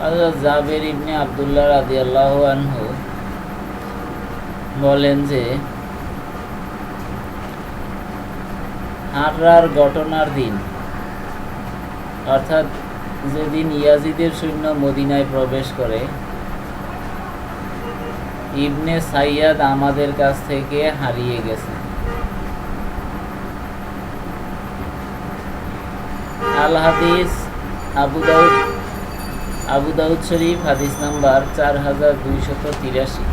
হযরত জাবের ইবনে আব্দুল্লাহ রাদিয়াল্লাহু আনহু বলেন যে হাররার ঘটনার দিন, অর্থাৎ যেদিন ইয়াজিদের সৈন্য মদিনায় প্রবেশ করে, ইবনে সাইয়াদ আমাদের কাছ থেকে হারিয়ে গেছে। আল হাদিস, আবু দাউদ আবু দাউদ শরীফ হাদিস নাম্বার চার হাজার দুইশত তিরাশি।